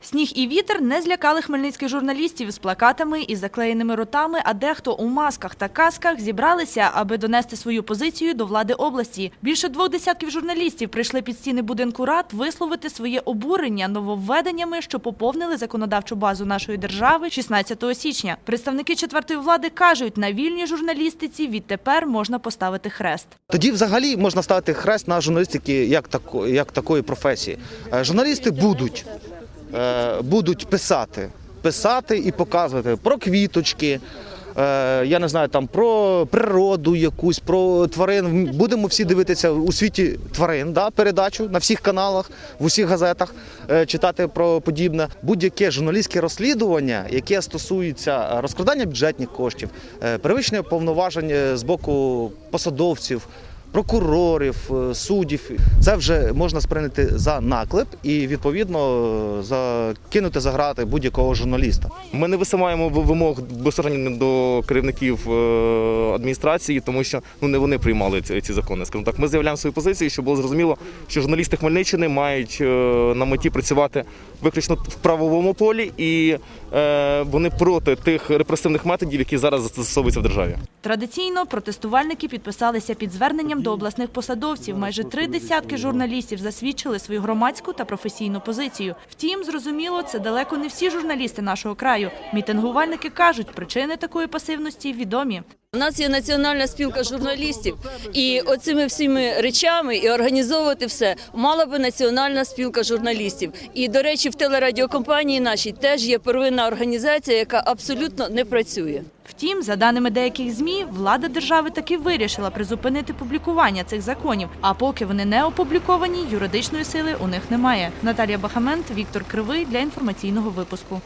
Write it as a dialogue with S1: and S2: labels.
S1: Сніг і вітер не злякали хмельницьких журналістів з плакатами і заклеєними ротами, а дехто у масках та касках зібралися, аби донести свою позицію до влади області. Більше двох десятків журналістів прийшли під стіни будинку рад висловити своє обурення нововведеннями, що поповнили законодавчу базу нашої держави 16 січня. Представники четвертої влади кажуть, на вільній журналістиці відтепер можна поставити хрест.
S2: Тоді взагалі можна ставити хрест на журналістики як, тако, як такої професії. Е, Журналісти будуть, будуть писати, писати і показувати про квіточки. е, Я не знаю, там про природу якусь, про тварин. Будемо всі дивитися у світі тварин, да, передачу на всіх каналах, в усіх газетах, е, читати про подібне. Будь-яке журналістське розслідування, яке стосується розкрадання бюджетних коштів, е, перевищення повноважень е, з боку посадовців, прокурорів, е, суддів, це вже можна сприйняти за наклеп і відповідно закинути за грати будь-якого журналіста.
S3: Ми не висуваємо в- вимог безпосередньо до керівників е, адміністрації, тому що ну не вони приймали ці, ці закони. Скажімо так, ми заявляємо свою позицію, щоб було зрозуміло, що журналісти Хмельниччини мають е, на меті працювати виключно в правовому полі, і е, вони проти тих репресивних методів, які зараз застосовуються в державі.
S1: Традиційно протестувальники підписалися під зверненням до обласних посадовців. Майже три десятки журналістів засвідчили свою громадську та професійну позицію. Втім, зрозуміло, це далеко не всі журналісти нашого краю. Мітингувальники кажуть, причини такої пасивності відомі.
S4: У нас є національна спілка журналістів, і оцими всіми речами і організовувати все мала би національна спілка журналістів. І до речі, в телерадіокомпанії нашій теж є первинна організація, яка абсолютно не працює.
S1: Втім, за даними деяких змі, влада держави таки вирішила призупинити публікування цих законів. А поки вони не опубліковані, юридичної сили у них немає. Наталія Бахамент, Віктор Кривий для інформаційного випуску.